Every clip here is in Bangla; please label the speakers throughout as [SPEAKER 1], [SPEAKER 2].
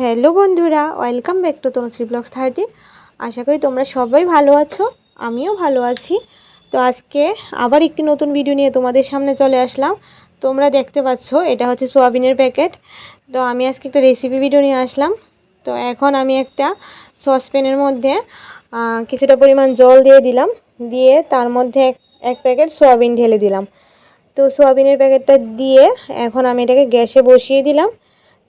[SPEAKER 1] হ্যালো বন্ধুরা welcome back to Tanushree blogs thirty আশা করি তোমরা সবাই ভালো আছো, আমিও ভালো আছি। তো আজকে আবার একটি নতুন ভিডিও নিয়ে তোমাদের সামনে চলে আসলাম। তোমরা দেখতে পাচ্ছ, এটা হচ্ছে সোয়াবিনের প্যাকেট তো আমি আজকে একটা রেসিপি ভিডিও নিয়ে আসলাম। তো এখন আমি একটা সসপ্যানের মধ্যে কিছুটা পরিমাণ জল দিয়ে দিলাম। দিয়ে তার মধ্যে এক প্যাকেট সোয়াবিন ঢেলে দিলাম। তো সোয়াবিনের প্যাকেটটা দিয়ে এখন আমি এটাকে গ্যাসে বসিয়ে দিলাম।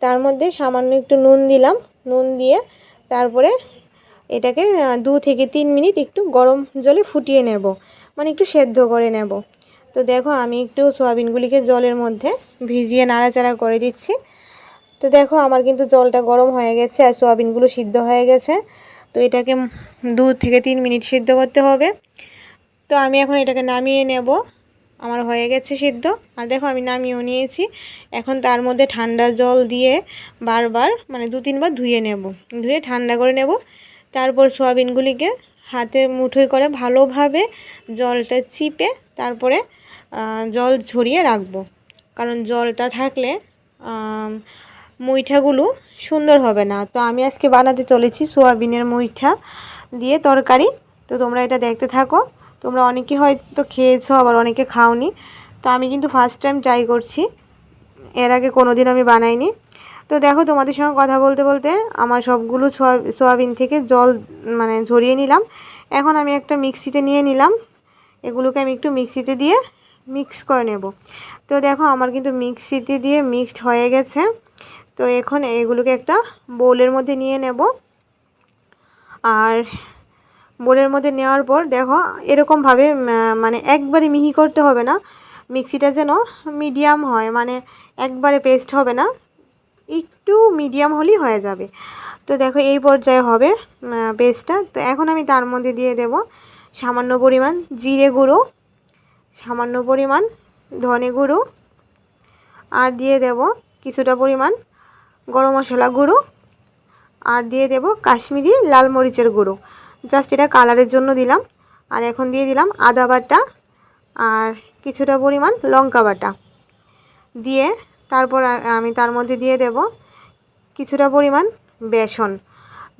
[SPEAKER 1] তার মধ্যে সামান্য একটু নুন দিলাম। নুন দিয়ে তারপরে এটাকে দু থেকে তিন মিনিট একটু গরম জলে ফুটিয়ে নেব। মানে একটু সেদ্ধ করে নেব। তো দেখো, আমি একটু সয়াবিনগুলিকে জলের মধ্যে ভিজিয়ে নাড়াচাড়া করে দিচ্ছি। তো দেখো, আমার কিন্তু জলটা গরম হয়ে গেছে আর সয়াবিনগুলো সিদ্ধ হয়ে গেছে। তো এটাকে দু থেকে তিন মিনিট সিদ্ধ করতে হবে। তো আমি এখন এটাকে নামিয়ে নেব। আমার হয়ে গেছে সিদ্ধ। আর দেখো আমি নামিয়েও নিয়েছি। এখন তার মধ্যে ঠান্ডা জল দিয়ে বারবার মানে দু তিনবার ধুয়ে নেব। ধুয়ে ঠান্ডা করে নেব। তারপর সোয়াবিনগুলিকে হাতে মুঠোয় করে ভালোভাবে জলটা চিপে তারপরে জল ঝরিয়ে রাখব। কারণ জলটা থাকলে মুইঠাগুলো সুন্দর হবে না। তো আমি আজকে বানাতে চলেছি সোয়াবিনের মুইঠা দিয়ে তরকারি। তো তোমরা এটা দেখতে থাকো। তোমরা অনেকে হয়তো খেয়েছো, আবার অনেকে খাওনি। তো আমি কিন্তু ফার্স্ট টাইম ট্রাই করছি। এর আগে কোনো দিন আমি বানাইনি। তো দেখো, তোমাদের সঙ্গে কথা বলতে বলতে আমার সবগুলো সোয়াবিন থেকে জল মানে ঝরিয়ে নিলাম। এখন আমি একটা মিক্সিতে নিয়ে নিলাম। এগুলোকে আমি একটু মিক্সিতে দিয়ে মিক্স করে নেব। তো দেখো, আমার কিন্তু মিক্সিতে দিয়ে মিক্সড হয়ে গেছে। তো এখন এগুলোকে একটা বোলের মধ্যে নিয়ে নেব। আর বোলের মধ্যে নেওয়ার পর দেখো এরকমভাবে মানে একবারে মিহি করতে হবে না। মিক্সিটা যেন মিডিয়াম হয় মানে একবারে পেস্ট হবে না। একটু মিডিয়াম হলেই হয়ে যাবে। তো দেখো, এই পর্যায়ে হবে পেস্টটা তো এখন আমি তার মধ্যে দিয়ে দেব সামান্য পরিমাণ জিরে গুঁড়ো, সামান্য পরিমাণ ধনে গুঁড়ো, আর দিয়ে দেব কিছুটা পরিমাণ গরম মশলা গুঁড়ো, আর দিয়ে দেব কাশ্মীরি লাল মরিচের গুঁড়ো। জাস্ট এটা কালারের জন্য দিলাম। আর এখন দিয়ে দিলাম আদা বাটা আর কিছুটা পরিমাণ লঙ্কা বাটা। দিয়ে তারপর আমি তার মধ্যে দিয়ে দেব কিছুটা পরিমাণ বেসন।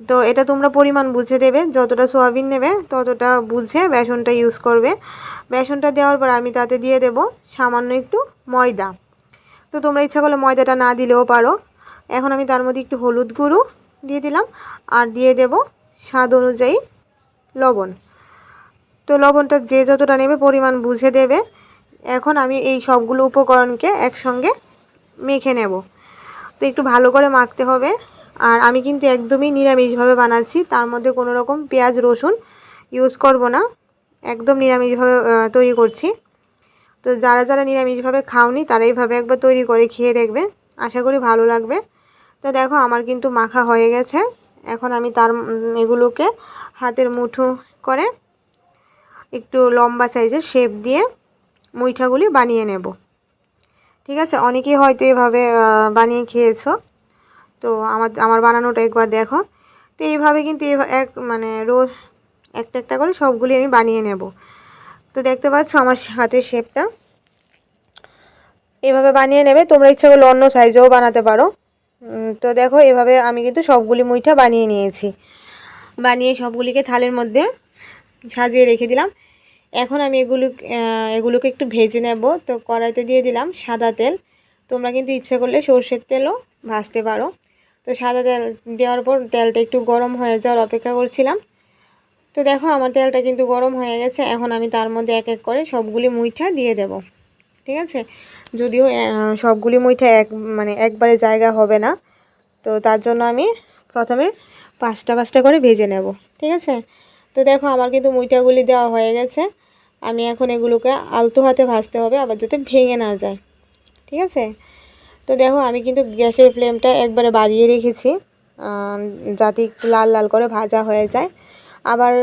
[SPEAKER 1] তো এটা তোমরা পরিমাণ বুঝে দেবে, যতটা সোয়াবিন নেবে ততটা বুঝে বেসনটা ইউজ করবে। বেসনটা দেওয়ার পর আমি তাতে দিয়ে দেব সামান্য একটু ময়দা। তো তোমরা ইচ্ছা করলে ময়দাটা না দিলেও পারো। এখন আমি তার মধ্যে একটু হলুদ গুঁড়ো দিয়ে দিলাম আর দিয়ে দেব স্বাদ অনুযায়ী লবণ। তো লবণটা যে যতটা নেবে পরিমাণ বুঝে দেবে। এখন আমি এই সবগুলো উপকরণকে একসঙ্গে মেখে নেব। তো একটু ভালো করে মাখতে হবে। আর আমি কিন্তু একদমই নিরামিষভাবে বানাচ্ছি। তার মধ্যে কোনো রকম পেঁয়াজ, রসুন ইউজ করব না। একদম নিরামিষভাবে তৈরি করছি। তো যারা যারা নিরামিষভাবে খাওনি তারা এইভাবে একবার তৈরি করে খেয়ে দেখবে। আশা করি ভালো লাগবে। তো দেখো, আমার কিন্তু মাখা হয়ে গেছে। এখন আমি তার এগুলোকে হাতের মুঠো করে একটু লম্বা সাইজের শেপ দিয়ে মুইঠাগুলি বানিয়ে নেব। ঠিক আছে? অনেকেই হয়তো এভাবে বানিয়ে খেয়েছো। তো আমার আমার বানানোটা একবার দেখো। তো এইভাবে কিন্তু এক মানে রোজ একটা একটা করে সবগুলি আমি বানিয়ে নেব। তো দেখতে পাচ্ছ আমার হাতের শেপটা এভাবে বানিয়ে নেবে। তোমরা ইচ্ছা করলে অন্য সাইজেও বানাতে পারো। তো দেখো, এভাবে আমি কিন্তু সবগুলি মুইঠা বানিয়ে নিয়েছি। বানিয়ে সবগুলিকে থালের মধ্যে সাজিয়ে রেখে দিলাম। এখন আমি এগুলো এগুলোকে একটু ভেজে নেব। তো কড়াইতে দিয়ে দিলাম সাদা তেল। তোমরা কিন্তু ইচ্ছে করলে সর্ষের তেলও ভাজতে পারো। তো সাদা তেল দেওয়ার পর তেলটা একটু গরম হয়ে যাওয়ার অপেক্ষা করছিলাম। তো দেখো আমার তেলটা কিন্তু গরম হয়ে গেছে। এখন আমি তার মধ্যে এক এক করে সবগুলি মুইঠা দিয়ে দেব। ঠিক আছে? যদিও সবগুলি মুইঠা এক মানে একবারে জায়গা হবে না। তো তার জন্য আমি প্রথমে পাঁচটা পাঁচটা করে ভেজে নেব, ঠিক আছে? তো দেখো আমার কিন্তু মুইটাগুলি দেওয়া হয়ে গেছে। আমি এখন এগুলোকে আলতো হাতে ভাজতে হবে, আবার যাতে ভেঙে না যায়, ঠিক আছে? তো দেখো আমি কিন্তু গ্যাসের ফ্লেমটা একবারে বাড়িয়ে রেখেছি যাতে লাল লাল করে ভাজা হয়ে যায়। আবার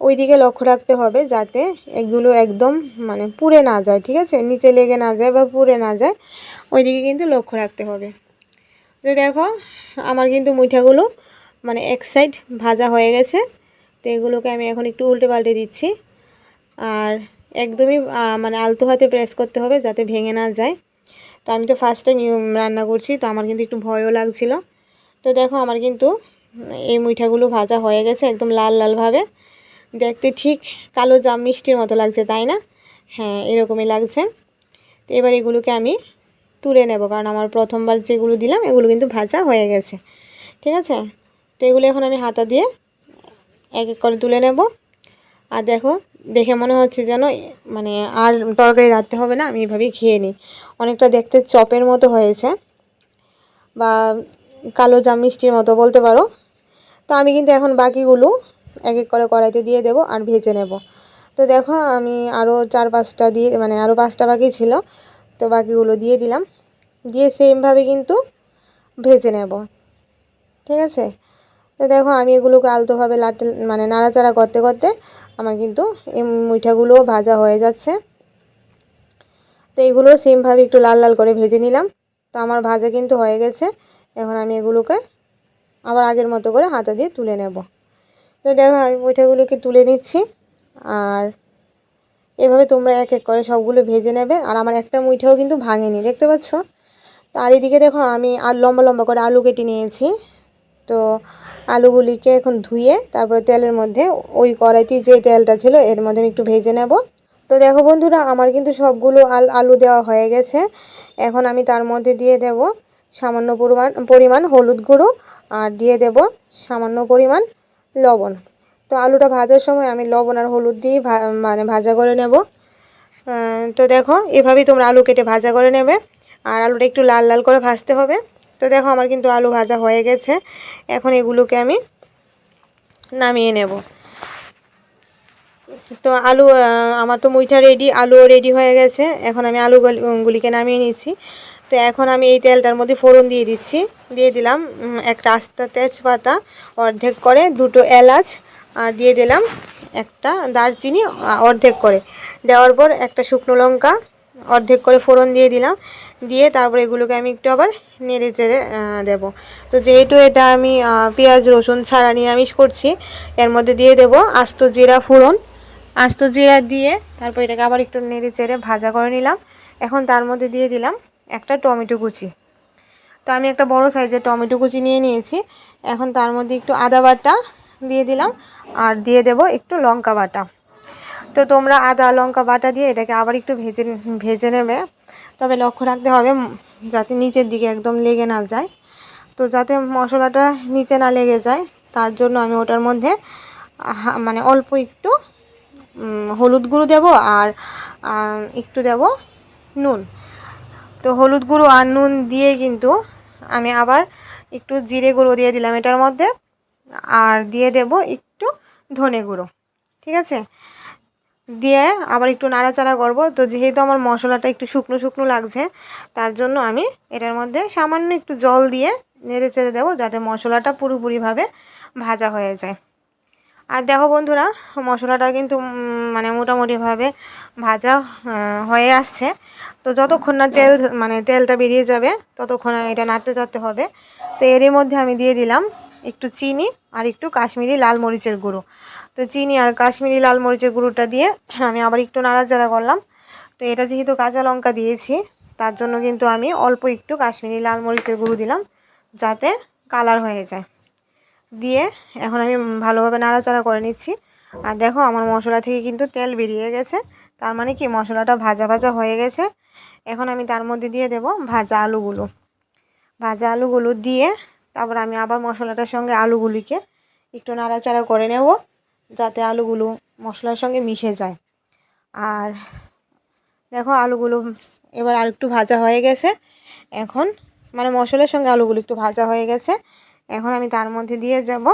[SPEAKER 1] ওই দিকে লক্ষ্য রাখতে হবে যাতে এগুলো একদম মানে পুড়ে না যায়, ঠিক আছে? নিচে লেগে না যায় বা পুড়ে না যায় ওই দিকে কিন্তু লক্ষ্য রাখতে হবে। তো দেখো আমার কিন্তু মুঠাগুলো মানে এক সাইড ভাজা হয়ে গেছে। তো এগুলোকে আমি এখন একটু উল্টে পাল্টে দিচ্ছি। আর একদমই মানে আলতো হাতে প্রেস করতে হবে যাতে ভেঙে না যায়। তো আমি তো ফার্স্ট টাইম রান্না করছি, তো আমার কিন্তু একটু ভয়ও লাগছিল। তো দেখো আমার কিন্তু এই মুইঠাগুলো ভাজা হয়ে গেছে একদম লাল লালভাবে দেখতে ঠিক কালো জাম মিষ্টির মতো লাগছে, তাই না? হ্যাঁ এরকমই লাগছে। তো এবার এগুলোকে আমি তুলে নেব, কারণ আমার প্রথমবার যেগুলো দিলাম, এগুলো কিন্তু ভাজা হয়ে গেছে। ঠিক আছে? তো এগুলো এখন আমি হাতা দিয়ে এক এক করে তুলে নেব। আর দেখো, দেখে মনে হচ্ছে যেন মানে আর তরকারি রাখতে হবে না, আমি এভাবেই খেয়ে নিই। অনেকটা দেখতে চপের মতো হয়েছে বা কালো জাম মিষ্টির মতো বলতে পারো। তো আমি কিন্তু এখন বাকিগুলো এক এক করে কড়াইতে দিয়ে দেব আর ভেজে নেব। তো দেখো, আমি আরও চার পাঁচটা দিয়ে মানে আরও পাঁচটা বাকি ছিল, তো বাকিগুলো দিয়ে দিলাম। দিয়ে সেমভাবে কিন্তু ভেজে নেব। ঠিক আছে? তো দেখো, আমি এগুলোকে আলতোভাবে লাটতে মানে নাড়াচাড়া করতে করতে আমার কিন্তু এই মিঠাগুলোও ভাজা হয়ে যাচ্ছে। তো এইগুলো সেমভাবে একটু লাল লাল করে ভেজে নিলাম। তো আমার ভাজা কিন্তু হয়ে গেছে। এখন আমি এগুলোকে আবার আগের মতো করে হাতা দিয়ে তুলে নেব। তো দেখো, আমি মিঠাগুলোকে তুলে নিচ্ছি। আর এভাবে তোমরা এক এক করে সবগুলো ভেজে নেবে। আর আমার একটা মুইঠাও কিন্তু ভাঙেনি, দেখতে পাচ্ছ? তো আর এদিকে দেখো, আমি আর লম্বা লম্বা করে আলু কেটে নিয়েছি। তো আলুগুলিকে এখন ধুয়ে তারপরে তেলের মধ্যে ওই কড়াইতে যে তেলটা ছিল এর মধ্যে আমি একটু ভেজে নেব। তো দেখো বন্ধুরা, আমার কিন্তু সবগুলো আল আলু দেওয়া হয়ে গেছে। এখন আমি তার মধ্যে দিয়ে দেব সামান্য পরিমাণ পরিমাণ হলুদ গুঁড়ো আর দিয়ে দেব সামান্য পরিমাণ লবণ। তো আলুটা ভাজার সময় আমি লবণ আর হলুদ দিয়ে মানে ভাজা করে নেব। তো দেখো, এভাবেই তোমরা আলু কেটে ভাজা করে নেবে। আর আলুটা একটু লাল লাল করে ভাজতে হবে। তো দেখো আমার কিন্তু আলু ভাজা হয়ে গেছে। এখন এগুলোকে আমি নামিয়ে নেব। তো আলু আমার তো মুইঠা রেডি আলুও রেডি হয়ে গেছে। এখন আমি আলুগুলিকে নামিয়ে নিচ্ছি। তো এখন আমি এই তেলটার মধ্যে ফোড়ন দিয়ে দিচ্ছি। দিয়ে দিলাম একটা আস্তা তেজপাতা, অর্ধেক করে দুটো এলাচ, আর দিয়ে দিলাম একটা দারচিনি অর্ধেক করে। দেওয়ার পর একটা শুকনো লঙ্কা, অর্ধেক করে ফোড়ন দিয়ে দিলাম। দিয়ে তারপর এগুলোকে আমি একটু আবার নেড়ে চেড়ে দেবো। তো যেহেতু এটা আমি পেঁয়াজ, রসুন ছাড়া নিরামিষ করছি, এর মধ্যে দিয়ে দেব আস্ত জিরা ফোড়ন। আস্ত জিরা দিয়ে তারপর এটাকে আবার একটু নেড়ে চেড়ে ভাজা করে নিলাম। এখন তার মধ্যে দিয়ে দিলাম একটা টমেটো কুচি। তো আমি একটা বড় সাইজের টমেটো কুচি নিয়ে নিয়েছি। এখন তার মধ্যে একটু আদা বাটা দিয়ে দিলাম। আর দিয়ে দেব একটু লঙ্কা বাটা। তো তোমরা আদা, লঙ্কা বাটা দিয়ে এটাকে আবার একটু ভেজে ভেজে নেবে। তবে লক্ষ্য রাখতে হবে যাতে নিচের দিকে একদম লেগে না যায়। তো যাতে মশলাটা নিচে না লেগে যায়, তার জন্য আমি ওটার মধ্যে মানে অল্প একটু হলুদ গুঁড়ো দেব আর একটু দেব নুন। তো হলুদ গুঁড়ো আর নুন দিয়ে কিন্তু আমি আবার একটু জিরে গুঁড়ো দিয়ে দিলাম এটার মধ্যে। আর দিয়ে দেব একটু ধনে গুঁড়ো। ঠিক আছে? দিয়ে আবার একটু নাড়াচাড়া করব। তো যেহেতু আমার মশলাটা একটু শুকনো শুকনো লাগছে, তার জন্য আমি এটার মধ্যে সামান্য একটু জল দিয়ে নেড়ে চেড়ে দেবো যাতে মশলাটা পুরোপুরিভাবে ভাজা হয়ে যায়। আর দেখো বন্ধুরা, মশলাটা কিন্তু মানে মোটামুটিভাবে ভাজা হয়ে আসছে। তো যতক্ষণ না তেল মানে তেলটা বেরিয়ে যাবে, ততক্ষণ এটা নাড়তে চাড়তে হবে। তো এরই মধ্যে আমি দিয়ে দিলাম একটু চিনি আর একটু কাশ্মীরি লাল মরিচের গুঁড়ো। তো চিনি আর কাশ্মীরি লাল মরিচের গুঁড়োটা দিয়ে আমি আবার একটু নাড়াচাড়া করলাম। তো এটা যেহেতু কাঁচা লঙ্কা দিয়েছি, তার জন্য কিন্তু আমি অল্প একটু কাশ্মীরি লাল মরিচের গুঁড়ো দিলাম যাতে কালার হয়ে যায়। দিয়ে এখন আমি ভালোভাবে নাড়াচাড়া করে নিচ্ছি। আর দেখো আমার মশলা থেকে কিন্তু তেল বেরিয়ে গেছে। তার মানে কি মশলাটা ভাজা ভাজা হয়ে গেছে। এখন আমি তার মধ্যে দিয়ে দেব ভাজা আলুগুলো। ভাজা আলুগুলো দিয়ে তারপর আমি আবার মশলাটার সঙ্গে আলুগুলিকে একটু নাড়াচাড়া করে নেব যাতে আলুগুলো মশলার সঙ্গে মিশে যায়। আর দেখো আলুগুলো এবার আর একটু ভাজা হয়ে গেছে। এখন মানে মশলার সঙ্গে আলুগুলো একটু ভাজা হয়ে গেছে। এখন আমি তার মধ্যে দিয়ে যাব।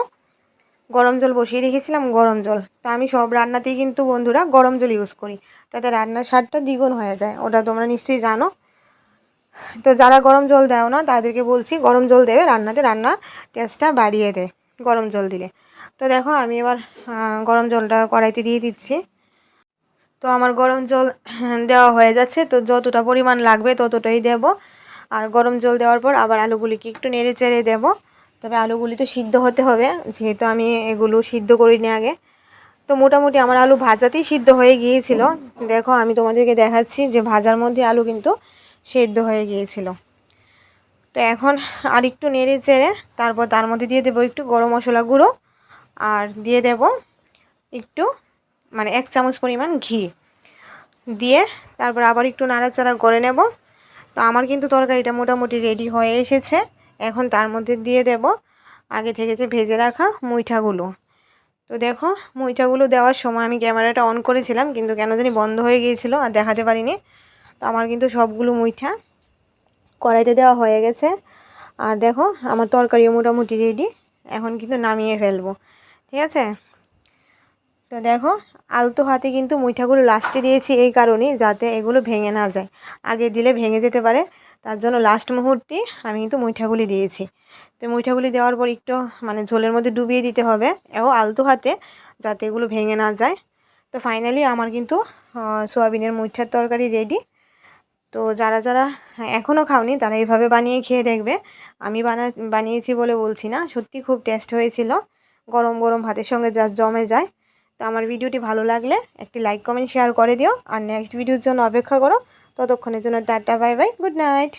[SPEAKER 1] গরম জল বসিয়ে রেখেছিলাম গরম জল। তো আমি সব রান্নাতেই কিন্তু বন্ধুরা গরম জল ইউজ করি। তাতে রান্নার স্বাদটা দ্বিগুণ হয়ে যায়। ওটা তোমরা নিশ্চয়ই জানো। তো যারা গরম জল দেও না, তাদেরকে বলছি গরম জল দেবে, রান্নাতে রান্না টেস্টটা বাড়িয়ে দেয় গরম জল দিলে। তো দেখো আমি এবার গরম জলটা কড়াইতে দিয়ে দিচ্ছি। তো আমার গরম জল দেওয়া হয়ে যাচ্ছে, তো যতটা পরিমাণ লাগবে ততটাই দেব। আর গরম জল দেওয়ার পর আবার আলুগুলিকে একটু নেড়ে চেড়ে দেবো। তবে আলুগুলি তো সিদ্ধ হতে হবে, যেহেতু আমি এগুলো সিদ্ধ করিনি আগে। তো মোটামুটি আমার আলু ভাজাতেই সিদ্ধ হয়ে গিয়েছিল। দেখো আমি তোমাদেরকে দেখাচ্ছি যে ভাজার মধ্যে আলু কিন্তু সেদ্ধ হয়ে গিয়েছিল। তো এখন আর একটু নেড়ে চেড়ে তারপর তার মধ্যে দিয়ে দেবো একটু গরম মশলা গুঁড়ো আর দিয়ে দেব একটু মানে এক চামচ পরিমাণ ঘি। দিয়ে তারপর আবার একটু নাড়াচাড়া করে নেব। তো আমার কিন্তু তরকারিটা মোটামুটি রেডি হয়ে এসেছে। এখন তার মধ্যে দিয়ে দেব আগে থেকে যে ভেজে রাখা মুইঠাগুলো। তো দেখো, মুইঠাগুলো দেওয়ার সময় আমি ক্যামেরাটা অন করেছিলাম, কিন্তু কেন জানি বন্ধ হয়ে গিয়েছিল আর দেখাতে পারিনি। তো আমার কিন্তু সবগুলো মুইঠা কড়াইতে দেওয়া হয়ে গেছে। আর দেখো, আমার তরকারিও মোটামুটি রেডি এখন কিন্তু নামিয়ে ফেলব। ঠিক আছে? তো দেখো, আলতো হাতে কিন্তু মুইঠাগুলো লাস্টে দিয়েছি এই কারণে যাতে এগুলো ভেঙে না যায়। আগে দিলে ভেঙে যেতে পারে, তার জন্য লাস্ট মুহূর্তে আমি কিন্তু মুইঠাগুলি দিয়েছি। তো মুইঠাগুলি দেওয়ার পর একটু মানে ঝোলের মধ্যে ডুবিয়ে দিতে হবে। এবং আলতো হাতে যাতে এগুলো ভেঙে না যায়। তো ফাইনালি আমার কিন্তু সোয়াবিনের মুইঠার তরকারি রেডি তো যারা যারা এখনও খাওনি তারা এইভাবে বানিয়ে খেয়ে দেখবে। আমি বানা, বানিয়েছি বলে বলছি না, সত্যি খুব টেস্ট হয়েছিল। গরম গরম ভাতের সঙ্গে জাস্ট জমে যায়। তো আমার ভিডিওটি ভালো লাগলে একটি লাইক কমেন্ট শেয়ার করে দিও। আর নেক্সট ভিডিওর জন্য অপেক্ষা করো। ততক্ষণের জন্য tata bye bye good night